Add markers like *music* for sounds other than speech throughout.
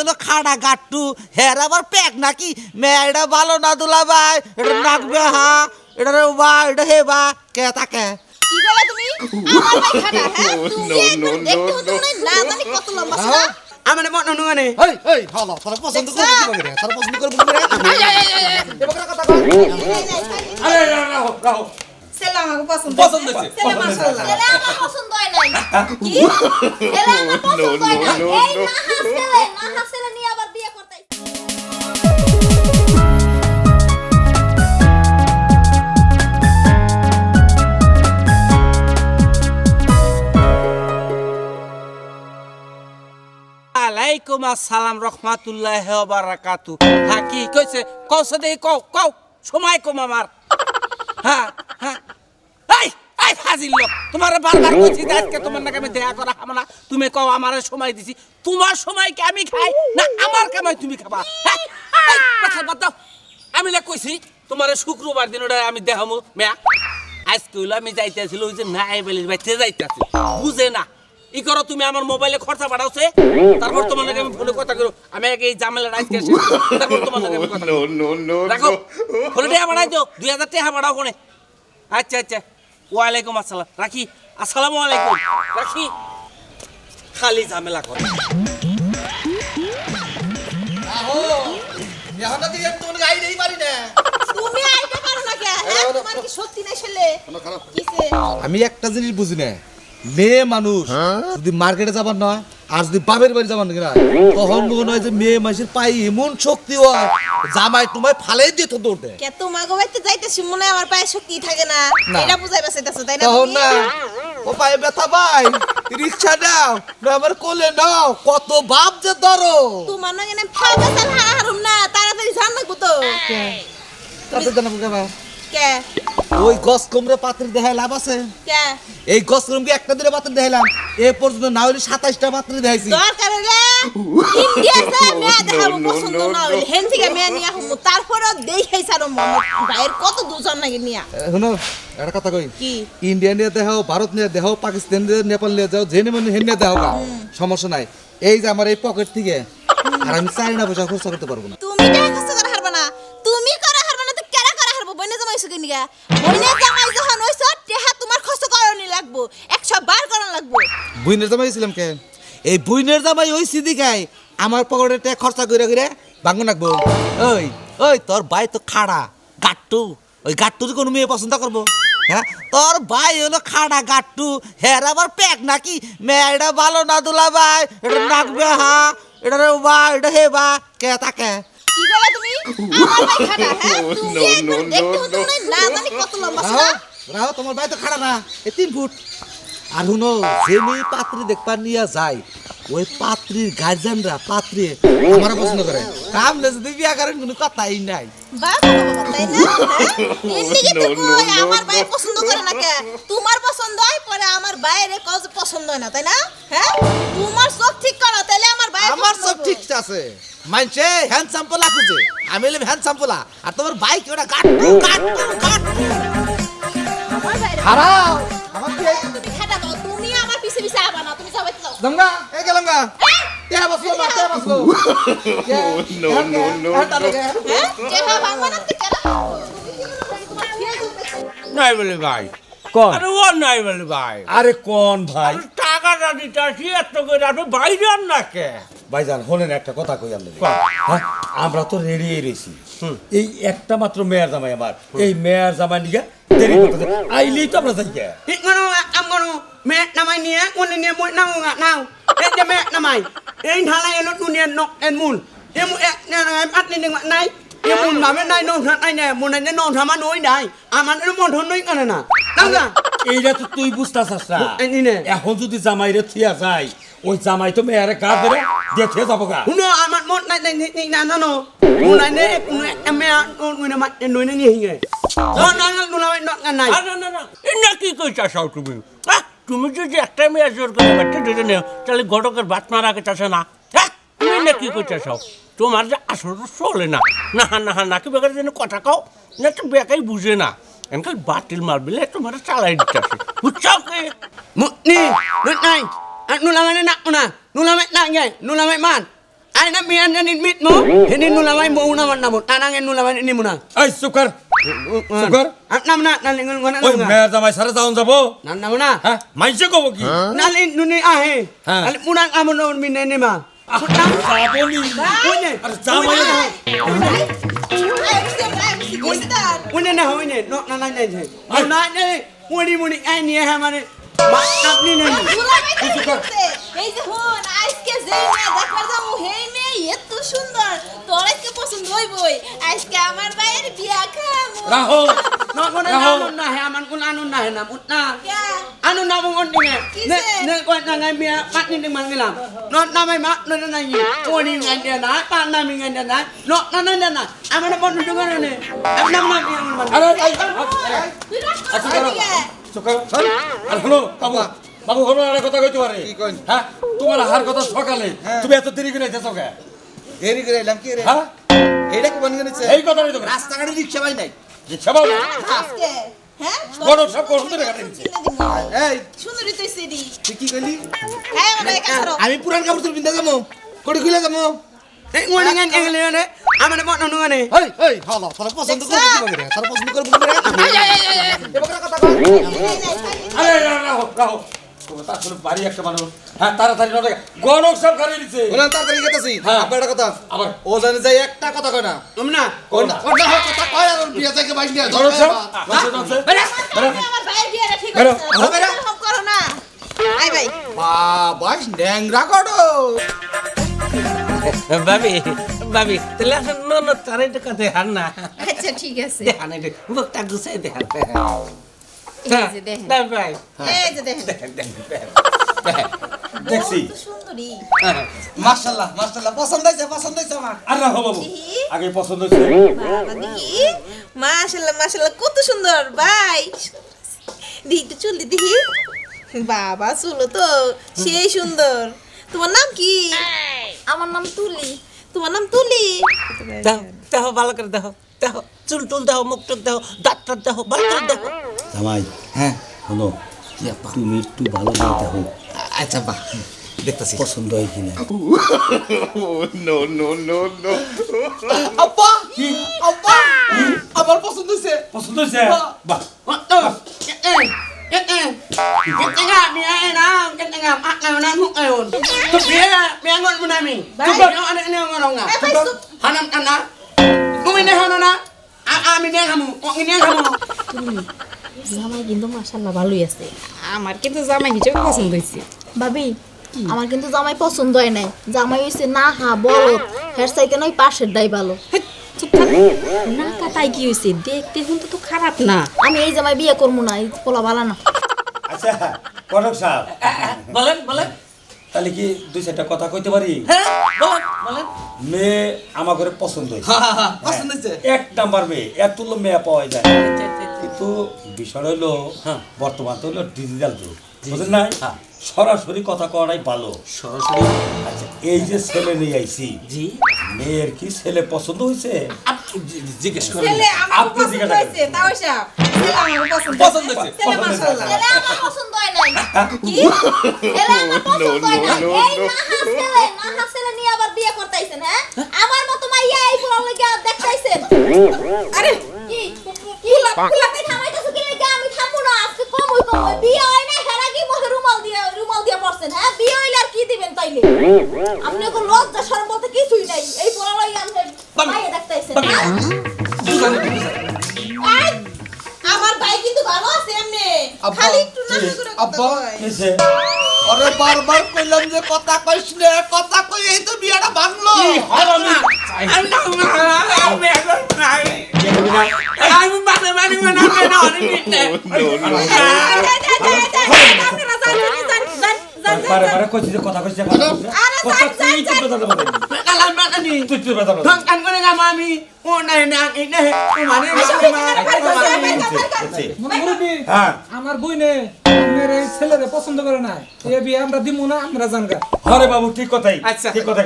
হলো খাড়া গাট্টু। হের আবার প্যাক নাকি? মেয়ে এটা ভালো না দুলা ভাই। এটা নাকবে হা এটা রে বা এটা হে বা। কে তাকে? কি বলে তুমি? আমার ভাই খাটা হ্যাঁ? *laughs* তুমি একদম দেখতে না না কত লম্বা ছিল। আমার মন নুগানে এই এই হালা তারা পছন্দ করে দেখছা? দিবে তারা পছন্দ করে দিবে রে কথা কও আরে রাও রাও ছেলে আমাকে পছন্দ। পছন্দ হয়েছে, ছেলে মাশাআল্লাহ ছেলে পছন্দ হয় আসসালাম রহমাতুল্লাহ হ্যাঁ কি কইছে কৌছে দেই কও কও সময় কম আমার। হ্যাঁ এই ফাজিল লোক তোমার বারবার যে আজকে তোমার নাকি আমি দেখা করা খাব না। তুমি কও আমার সময় দিছি। তোমার সময় কি আমি খাই? না আমার কামাই তুমি খাবা। হ্যাঁ? কথা বাদ দাও। আমি না কইছি তোমার শুক্রবার দিন ওটা আমি দেখামু। মেয়া আজকে হইল আমি যাইতেছিল ওই যে নাই বেলির বাইতে যাইতেছি বুঝে না। ই করো তুমি আমার মোবাইলে খরচা বাড়াওছে। তারপর তোমার আমি ফোনে কথা করো আমি আগে এই জামেলা আজকে করি। তারপর তোমার নাকি আমি কথা। *laughs* রাখো। বাড়াই দুই হাজার টাকা বাড়াও কোনে আচ্ছা আচ্ছা। ওয়ালাইকুম আসসালাম। রাখি আসসালামু আলাইকুম। রাখি। খালি ঝামেলা করে। আহো এখন দিয়ে তোমার গাই দেই পারি না। তুমি আইতে পারো না কে? হ্যাঁ তোমার কি শক্তি নাই ছেলে? আমি একটা জিনিস বুঝি না। মেয়ে মানুষ যদি মার্কেটে যাবার নয় আর যদি বাপের বাড়ি যাবার না? তখন মনে হয় যে মেয়ে মানুষের পায়ে এমন শক্তি হয় জামাই তোমায় ফালাই দিয়ে তো দৌড়তে কে তোমার গোবাইতে যাইতেছি মনে হয় আমার পায়ে শক্তি থাকে না। এটা বুঝাইবা চাইতেছো তাই না তখন? না ও পায়ে ব্যথা পাই রিক্সা নাও না আমার কোলে নাও কত বাপ যে ধরো। তোমার না এনে ফাউকা চাল হারুম না তাড়াতাড়ি জান লাগবো তো। কত জানাব কেবা কে? ওই পাত্রে দেখায় লাভ আছে? কে? এই গছ কুমড়ে একটা দিনে পাত্রে দেখাইলাম। এ পর্যন্ত না হলে সাতাইশটা পাত্রে দেখাইছি। দরকার হলে ইন্ডিয়া *laughs* মেয়ে দেখাবো পছন্দ না হইলে। হেন থেকে মেয়ে নিয়ে আসব তারপরে দেখাই ভাইয়ের কত দুজন নাকি নিয়া? শুনো একটা কথা কই? কি? ইন্ডিয়া নিয়ে দেখাও ভারত নিয়ে দেখাও পাকিস্তান নিয়ে নেপাল নিয়ে যাও জেনে মনে হেন নিয়ে দেখাও সমস্যা নাই। এই যে আমার এই পকেট থেকে আর আমি চাই না পয়সা খরচা করতে পারব না। তুমি টাকা কষ্ট করে হারবা না তুমি করে হারবা না তো কেরা করে বইনে নিগা বইনে জামাই যখন হইছ টেহা তোমার খরচ করনি লাগবো একশো বার করন লাগবো। বুইনের জামাই ছিলাম কে? এই বুইনের জামাই ওই সিদি আমার পকেটে টাকা খরচা করে করে ভাঙবো নাকবো ওই ওই তোর ভাই তো খাড়া গাট্টু ওই গাট্টু কোনো মেয়ে পছন্দ করব হ্যাঁ তোর ভাই হলো খাড়া গাট্টু হের আবার প্যাক নাকি? মেয়ে এটা ভালো না দুলা ভাই এটা নাকবে হা এটা রে বা এটা হে বা। কে তাকে। কি বলে খাটা হ্যাঁ? রাও তোমার বাড়ি তো খাড়া না। এ তিন ফুট। আর হুনো জেনে পাত্রে দেখবার নিয়ে যায় ওই পাত্রীর গার্জেনরা পাত্রী আমার পছন্দ করে। কাম নেই যদি বিয়া করেন কোনো কথাই নাই। আমার ভাই পছন্দ করে না কে? তোমার পছন্দ হয় পরে আমার বাইরে কজ পছন্দ হয় না তাই না? হ্যাঁ? তোমার সব ঠিক করো তাহলে আমার ভাই আমার সব ঠিক আছে। মানছে হ্যান্ডসাম পোলা খুঁজে। আমি হলাম হ্যান্ডসাম পোলা আর তোমার বাইক ওটা গাট্টু গাট্টু গাট্টু আমার বাইরে হারাও! আমার তুমি এ যাও গঙ্গা এই গেলাম গা কে বসল মা কে বসল নো নো নো হ্যাঁ? ভাঙবা না? তো নাই বলে ভাই। কোন? আরে ও নাই বলে ভাই। আরে কোন ভাই? টাকাটা দিতে আসি এত করে আপনি বাইরে আন না কে ভাইজান হলেন একটা কথা কই হ্যাঁ আমরা তো রেডি রয়েছি এই একটা মাত্র মেয়ের জামাই আমার এই মেয়ের জামাই নিয়ে দেরি করতে আইলেই তো আমরা যাই গে। ngono am ngono me namai ni ngono ni mo nang nga naw e de me namai e thala e lot dunia nok en mun e mu e na na at ni ngwa nai e mun ma me nai no tha nai ne mun ne no tha ma noi dai aman e mon thon noi kana na nang ga এইটা তো তুই বুঝতেছাস না নি নে। এখন যদি জামাইরে থিয়া যায় ওই জামাই তো মেয়েরে গা ধরে থিয়া যাব গা e e na na nu la no nga nai না না না কি কইতা চাও তুমি তুমি যদি একটা মেয়ে জোর করে বাচ্চা দিতে নেও তাহলে ঘটকের বাত মারা কে চাষে না হ্যাঁ তুমি না কি কইতা চাও তোমার যে আসল চলে না না না না কি বেকার যেন কথা কও না তো বেকাই বুঝে না এনকাল বাতিল মার বিলে তোমার চালাই দিতেছে বুঝছাও কি mu ni nu nai nu la ma na na nu la ma na ngai nu la ma man Ai na mian na nit mo. Hindi mo lamay mo una man namo. Tanang en lamay ni mo na. এই সুকার সুকার At nam na nalingon ko na ওই. মেয়ের জামাই সারা যাওন যাব Nan na mo na. হ্যাঁ মাইসে কব কি nuni ahe. Ha. Alit mo nang amo noon minene ma. Kap ni na. এই যে হন আজকে যে দেখবার যাব হেই মেয়ে সুন্দর তোর আজকে পছন্দ হইবই আজকে আমার ভাইয়ের বিয়া খাব রাহো No ko na Raho. na na ha man kun ano na na mut na. K? Ano na mo ngon dinga? Kise. Ne ne ko na ngai mia pat ni ding man ngilam. No na mai ma no na ni. Ko ni ngai dia na pa na mi ngai dia na. No na na na na. Ama na pon dunga na ne. Am na na mi man. আরে রাখ আচ্ছা, না, করো। Sugar আর হলো বাবু বাবু হলো আর কথা কইতে পারে কি কইন? হ্যাঁ তোমার হার কথা সকালে হ্যাঁ। তুমি এত দেরি করে যাচ্ছ কে দেরি করে এলাম কি রে হ্যাঁ এইটা কি বন্ধ করেছে এই কথা তো রাস্তাঘাটে রিক্সা পাই নাই রিক্সা বাবু আজকে, হ্যাঁ? বড় সব করুন তো রেখা দিচ্ছে কিনে দিবো। এই সুন্দরী তুই সিডি। তুই কি কইলি হ্যাঁ, আমার একা ধরো। আমি পুরান কাপড় Eh হেই পছন্দ করে কি তোরা করে এই, এই, আরে বাড়ি একটা মানুষ। হ্যাঁ তাড়াতাড়ি নটা গণক সব খারিয়ে দিচ্ছে বলেন তাড়াতাড়ি গেতেছি। হ্যাঁ। আপনার একটা কথা। আবার। ও জানে যাই একটা কথা কয় না। Tum na. কোনটা কোনটা কথা কয় আর বিয়ে থেকে বাইশ নিয়ে গণক সব? নাচে নাচে আমি আমার ভাইয়ের বিয়েটা ঠিক বেরো, হয়েছে। বেরো, বেরো। এরকম করো না। আয় ভাই। বাবা ন্যাংরা করো ভাবি ভাবি তাহলে নো নো তার এটা দেখান না। আচ্ছা, ঠিক আছে। গুছাই এই যে দেখেন। ভাই। এই যে দেখেন। দেখেন দেখেন দেখছি। কত সুন্দরী। মাশাআল্লাহ মাশাআল্লাহ। পছন্দ হয়েছে পছন্দ হয়েছে আমার। আর রাখো বাবু। আগে পছন্দ হচ্ছে বাবা, মাশাআল্লাহ, মাশাআল্লাহ, কত সুন্দর। ভাই। একটু চুল দি, বাবা চুলো তো সেই সুন্দর। তোমার নাম কি? আমার নাম তুলি। তোমার নাম তুলি। দেখো দেখো ভালো করে দেখো। দেখো চুল টুল দেখো মুখ টুক দেখো দাঁত টাত দেখো ভালো করে দেখো জামাই হ্যাঁ শোনো তুমি একটু ভালো করে দেখো আচ্ছা বাহ দেখতেছি পছন্দ হয় কিনা আব্বা আব্বা আমার পছন্দ হয়েছে পছন্দ হয়েছে বাহ. Eh. Eh eh. Eh. Hanam kana. জামাই কিন্তু মাশাল্লাহ ভালোই আছে আমার কিন্তু জামাই হিসেবে পছন্দ হয়েছে। ভাবি আমার কিন্তু জামাই পছন্দ হয় নাই। জামাই হয়েছে না হা বলো হেয়ার সাইকেল ওই পাশের দাই ভালো। না কাটাই কি হয়েছে দেখতে কিন্তু তো খারাপ না। আমি এই জামাই বিয়ে করব না এই পোলা ভালো না। আচ্ছা সাহেব। বলেন বলেন। তাহলে কি দুই চারটা কথা কইতে পারি? হ্যাঁ মেয়ে আমার ঘরে পছন্দ হয়েছে। পছন্দ হয়েছে। এক নাম্বার মেয়ে এত মেয়ে পাওয়া যায়। কিন্তু বিষয় হইল বর্তমান তো হইল ডিজিটাল যুগ। বুঝলেন না সরাসরি কথা করাই ভালো। সরাসরি। আচ্ছা এই যে ছেলে নিয়ে আইছি জি। মেয়ের কি ছেলে পছন্দ হয়েছে? জিজ্ঞেস করেন। ছেলে আমার আপনি পছন্দ জিজ্ঞাসা হয়েছে তাও সাহেব পছন্দ পছন্দ হয়েছে ছেলে মাশাআল্লাহ ছেলে আমার পছন্দ হয় নাই। কি? ছেলে আমার পছন্দ হয় এই নিয়ে আবার বিয়ে করতেছেন হ্যাঁ? আমার মতো মাইয়া এই পোলা লাগা দেখতাইছেন? আরে কি? কি? পুলাতে থামাইতেছো কি লাগা আমি থামবো না? আজকে কম হই কম বিয়ে হয় নাই হেরা কি মুখে রুমাল দিয়ে রুমাল দিয়ে পড়ছেন হ্যাঁ? বিয়ে হইলে আর কি দিবেন তাইলে? আপনি কোন লজ্জা শরম বলতে কিছুই নাই এই পোলা লাগা আমি মাইয়া দেখতাইছেন এই, আমার ভাই কিন্তু ভালো আছে এমনি খালি একটু নাটক করে আব্বা। কিসে? আরে বারবার কইলাম যে কথা কইস না কথা কই এই তো বিয়াটা ভাঙলো Ang nang na. Mi angon na. Ay mo কইছি যে কথা কইছি কথা তুই। কথা বলবি তুই কথা বলবি হ্যাঁ। আমার বই নে ছেলেরে পছন্দ করে না এ বিয়ে আমরা দিব না আমরা জানগা। আরে বাবু ঠিক কথাই। আচ্ছা। ঠিক কথা।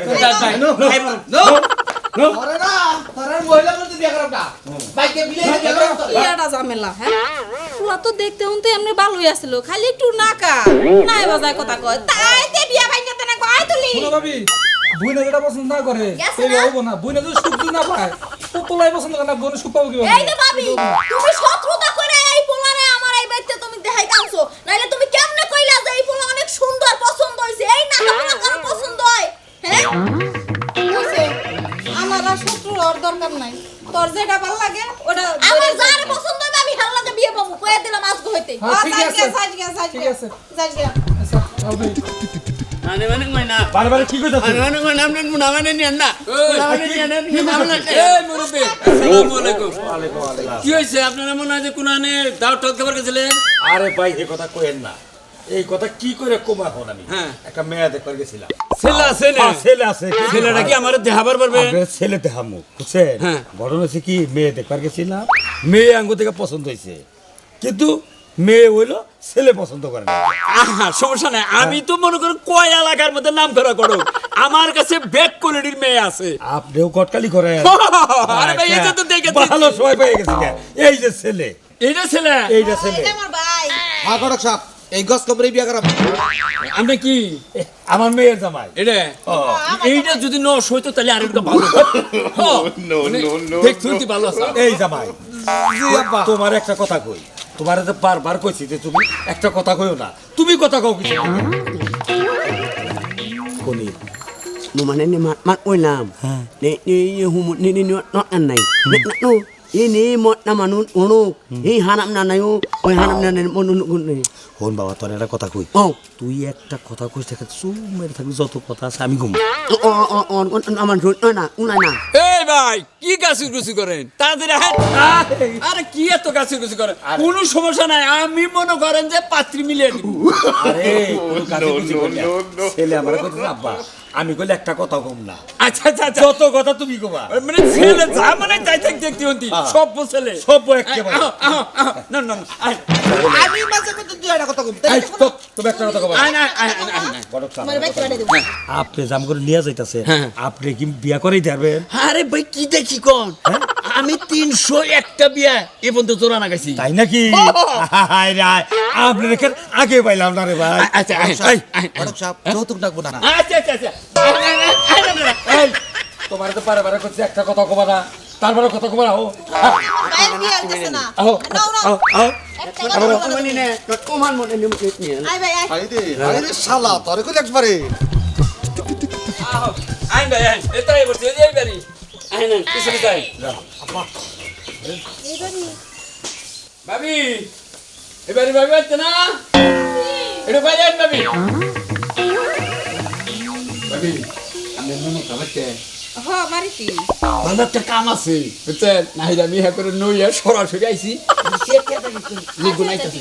নো মহিলা বিয়া করাটা বাইকে বিলে বিয়া বিয়াটা ঝামেলা হ্যাঁ? পুরা তো দেখতে হুন তো এমনি ভালোই খালি একটু নাকা। নাই বাজায় কথা কয়। তাই তে বিয়া ভাঙতে না কয় তুলি? শোনো ভাবি বুইনা যেটা পছন্দ না করে গেছে হব না? বুইনা যদি সুখ না পায় তো তোলাই পছন্দ করে না বোন সুখ পাবো কি এই যে ভাবি তুমি তোর যেটা ভালো লাগে ওটা আমার যার পছন্দ হবে আমি হাল্লাতে বিয়ে পাবো কয়ে দিলাম আজকে হইতে। হ্যাঁ, ঠিক আছে। সাজ গিয়া সাজ গিয়া সাজ গিয়া কি হয়েছে? আপনারা মনে হয় যে কোনানে দাও টক দেবার গেছিলেন আরে ভাই এই কথা কইেন না। এই কথা কি করে কমা এখন আমি? হ্যাঁ। একটা মেয়ে দেখবার গেছিলাম। ছেলে আছে না? হ্যাঁ, ছেলে আছে। ছেলেটা কি আমার দেখাবার পারবে ছেলে দেখামু বুঝছেন? হ্যাঁ। ঘটনা হচ্ছে কি মেয়ে দেখবার গেছিলাম। মেয়ে আঙ্গু থেকে পছন্দ হয়েছে। কিন্তু মেয়ে হইল ছেলে পছন্দ করে না। আহা সমস্যা নাই। আমি তো মনে করি কয় এলাকার মধ্যে নাম ধরা করো আমার কাছে ব্যাক কোয়ালিটির মেয়ে আছে। আপনিও কটকালি করে আরে ভাই এটা তো দেখে ভালো সময় পেয়ে গেছে। এই যে ছেলে। এইটা ছেলে? এইটা ছেলে। আমার ভাই। এই গছ কবরে বিয়া করাম আপনি কি এ, আমার মেয়ের জামাই এটা এইটা যদি ন সইতো তাহলে আরেকটা ভালো মানে দেখতে হইতে ভালো আছে এই জামাই তোমার একটা কথা কই তোমার তো বারবার কইছি যে তুমি একটা কথা কইও না তুমি কথা কও কিছু কোনি nu mana ni mat mat oi lam ni ni ni humut ni ini mot na manun unu hi hanam na nayu oi hanam na na monun gun ni হন বাবা তোর একটা কথা কই oh তুই একটা কথা কইস থাকে চুপ মেরে থাকবি যত কথা আছে আমি ঘুম oh oh oh on aman rut na unai na এই ভাই কি গাছি গুছি করেন আহেন আরে কি এত গাছি গুছি করেন কোনো সমস্যা নাই আমি মনে করেন যে পাত্রী মিলিয়ে দিব আরে না। ছেলে আমার কইছে আব্বা আমি কইলে একটা কথা কম না। আচ্ছা আচ্ছা আচ্ছা। যত কথা তুমি কবা। মানে ছেলে যা মানে তাই থাক দেখতে হন্তি। সব ছেলে। সব একেবারে। না না না, আমি মাঝে মধ্যে দুই একটা কথা কম। তাই তো তুমি একটা কথা কবা। না না আপনি জাম করে নিয়ে যাইতাছে হ্যাঁ। আপনি কি বিয়া করেই যাবেন আরে ভাই কি দেখি কোন? আমি তিনশো একটা বিয়া এ পর্যন্ত জোড়া না গেছি তাই নাকি? *laughs* আপনি দেখেন আগে পাইলাম না রে ভাই। আচ্ছা। গড়ক সাপ যৌতুক ডাকবো না। আচ্ছা আচ্ছা আচ্ছা। তোমার তো পারে পারে করছে একটা কথা কবা না। তারপরে কথা কবা না ও। ভাইয়ের বিয়ে হইতেছে না। আও নাও নাও। আও আও একটা কথা বলো। mani ne not oman mon ni ni আয় ভাই শালা তোরে একবারে। আয় এটাই বলছি এই বাড়ি। আয় না কিছু তাই ভাবি এবারে ভাবি আছে না? এটা ভাই ভাবি। ভাবি আমি নুনু খাবারতে হ বাড়িতে। ভালো কাম আছে বুঝছেন? না হইলে আমি হ্যাঁ করে নইয়া সরাসরি আইছি। ঠিক আছে।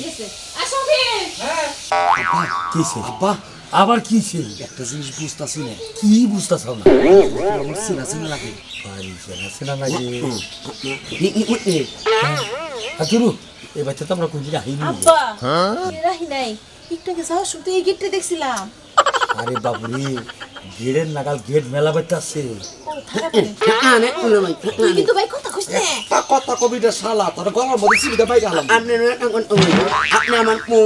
আবার কিছে একটা জিনিস বুঝতাছি না। কি বুঝতাছ না? আমার সিনা সিনা লাগে। ভাই সিনা সিনা লাগে। হাতুরু এই বাচ্চা তো আমরা কোন দিকে আইনি? আব্বা রাহি নাই। একটু আগে যাওয়ার তো এই গেটটা দেখছিলাম। আরে বাবুরে গেটের নাগাল গেট মেলা ah mai তুই কিন্তু ভাই কথা কইস না। কথা কবিটা শালা তোর গলার মধ্যে সিবিটা পাই গেলাম। আপনি আমার মু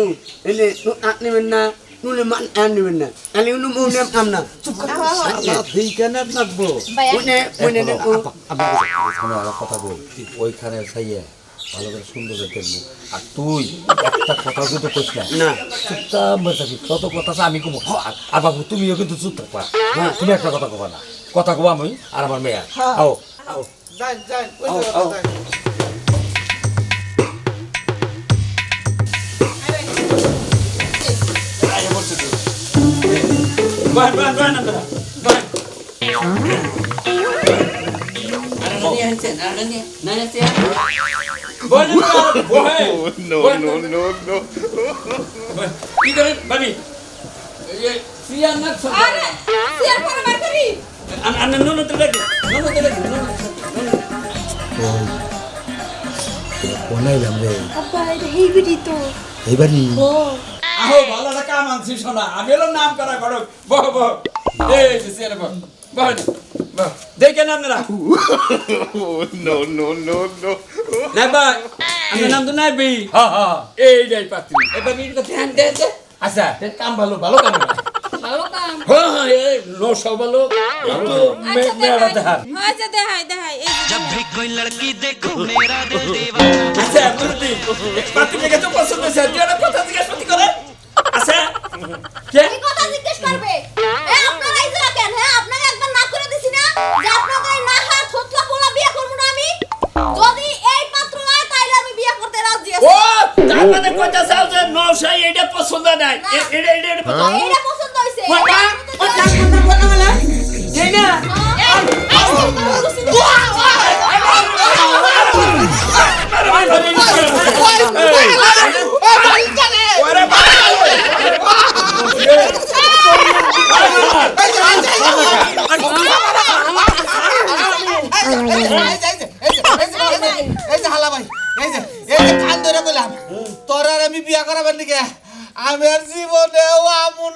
এলে আপনি না নুলে মান আনি না। আনি নু মু নেম আমনা শালা দেই কেন লাগবো। ভাই উনে উনে নে ও ওইখানে আর কথা বল। ওইখানে চাইয়ে ভালো করে সুন্দর করে দেখব আর তুই একটা কথা কিন্তু কইস না। না। চুপচাপ বসে থাকি কত কথা আছে আমি কব আর- আর বাবু তুমিও কিন্তু চুপ থাকবা। হ্যাঁ তুমি একটা কথা কবা না। কথা কবা আমি আর আমার মেয়ে। আও। আও। যাই যাই ওই আও, এইবারই আহো ভালো একটা কাম আনছি শোনা। আমি হলো নাম করা করো বহ বহ। এই যে সিয়ার বহ। বহ দেখেন আপনারা। no, no, no, no. না। ভাই আমার নাম তো নাই বি হ্যাঁ হ্যাঁ এইটাই পাত্রী। এবার বিয়ের কথা ধ্যান দেন দে আচ্ছা। কাম ভালো ভালো কাম। ভালো কাম। হ্যাঁ হ্যাঁ এই নো সব ভালো। একটু মে- মেয়েরা দেখার আচ্ছা দেখাই দেখাই। এই যে আচ্ছা বুঝলি পাতি থেকে তো পছন্দ হয়েছে। তুই একটা কথা জিজ্ঞেস করতে করে আচ্ছা কে কি? কথা জিজ্ঞেস করবে? এ আপনারা এই কেন? হ্যাঁ আপনাকে একবার না করে দিছি না? যে আপনাকে না হাত থতলা পোলা বিয়ে করব না আমি? যদি এই পাত্র হয় তাইলে আমি বিয়ে করতে রাজি আছি। ও তার মানে যে এটা পছন্দ নাই। এটা এটা এটা পছন্দ? হইছে। করাবার দিকে আমি আর জীবনে আমু